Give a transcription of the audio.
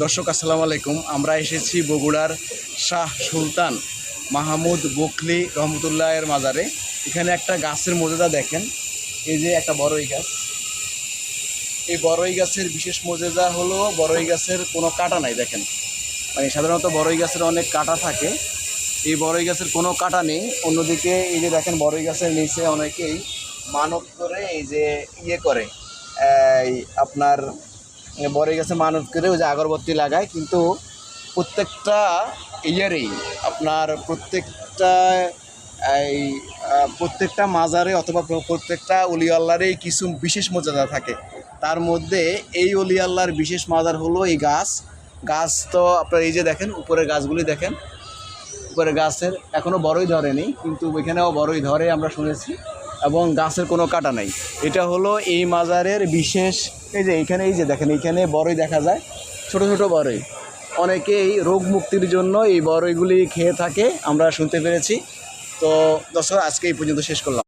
দর্শক, আসসালামু আলাইকুম। আমরা এসেছি বগুড়ার শাহ সুলতান মাহমুদ বকলি রহমতুল্লাহের মাজারে। এখানে একটা গাছের মর্যাদা দেখেন। এই যে একটা বড়ই গাছ। এই বড়ই গাছের বিশেষ মর্যাদা হলো, বড়ই গাছের কোনো কাটা নাই, দেখেন। মানে সাধারণত বড়ই গাছের অনেক কাটা থাকে। এই বড়ই গাছের কোনো কাটা নেই। অন্যদিকে এই যে দেখেন, বড়ই গাছের নিচে অনেকেই মানব করে এই যে ইয়ে করে, এই আপনার বড়ই গাছে মানত করে, ওই যে আগরবাতি লাগায়। কিন্তু প্রত্যেকটা ইয়েরই আপনার প্রত্যেকটা, এই প্রত্যেকটা মাজারে অথবা প্রত্যেকটা অলি আল্লাহরই কিছু বিশেষ মর্যাদা থাকে। তার মধ্যে এই অলি আল্লাহর বিশেষ মাজার হলো এই গাছ। গাছ তো আপনার এই যে দেখেন উপরে গাছগুলি দেখেন। উপরে গাছের এখনও বড়ই ধরেনি, কিন্তু ওইখানেও বড়ই ধরে আমরা শুনেছি। এবং গাছের কোনো কাটা নাই। এটা হলো এই মাজারের বিশেষ, এই যে এইখানে এই যে দেখেন এইখানে বড়ই দেখা যায়, ছোট ছোট বড়ই। অনেকেই রোগ মুক্তির জন্য এই বড়ইগুলি খেয়ে থাকে, আমরা শুনতে পেরেছি। তো দর্শক, আজকে এই পর্যন্ত শেষ করলাম।